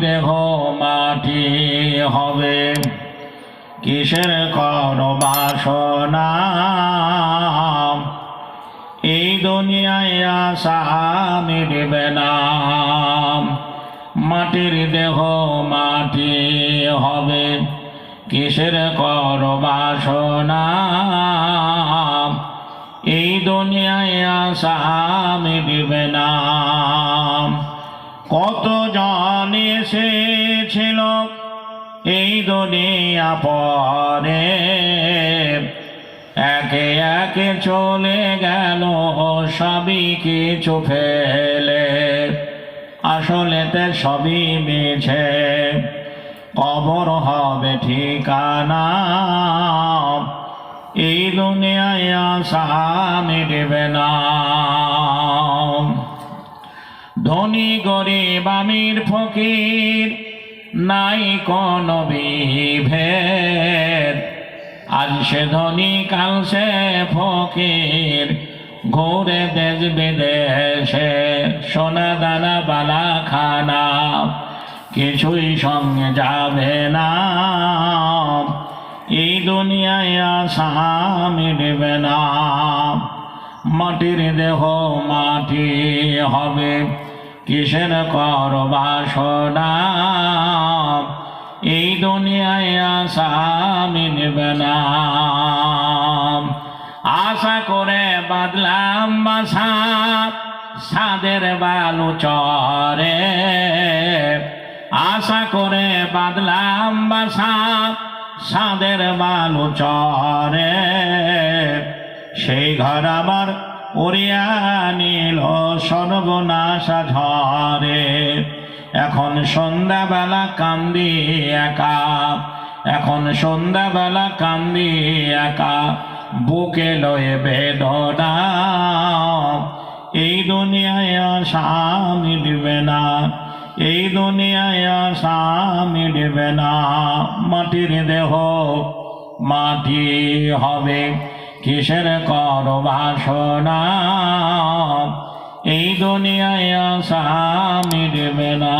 দেহ মাটি হবে। কিসের কর বাসনা? এই দুনিয়ায় আশা মিটবে না। মাটির দেহ মাটি হবে। কিসের কর বাসনা? এই দুনিয়ায় আশা মিটবে না। কত জন এসেছিল? এই দুনিয়া পরে একে একে চলে গেল, সবই কিছু ফেলে। আসলেতে সবই মিছে। কবর হবে ঠিকানা। এই দুনিয়ায় আশা মিটবে না। ধনী গরিব আমির ফকির, নাই কোন বিভেদ। আজ সে ধনী, কাল সে ফকির, ঘোরে দেশ বিদেশে। সোনা দানা, বালা খানা, কিছুই সঙ্গে যাবে না। এই দুনিয়ায় আশা মিটবে না। মাটির দেহ মাটি হবে। কিসের কর বাসনা। এই দুনিয়ায় আশা মিলবে না। আশা করে বাদলাম বাসা সাদের বালু চরে। আশা করে বাদলাম বাসা সাদের বালু চরে। সেই ঘর আমার উড়িয়া নিল। সর্বনাশা ঝরে। এখন সন্ধ্যাবেলা কান্দি একা, এখন সন্ধ্যাবেলা কান্দি একা, বুকে লয়ে বেদনা। এই দুনিয়ায় আশা মিটবে না, এই দুনিয়ায় আশা মিটবে না। মাটির দেহ মাটি হবে, কিসের কর বাসনা এই দুনিয়ায় আশা মিটবে না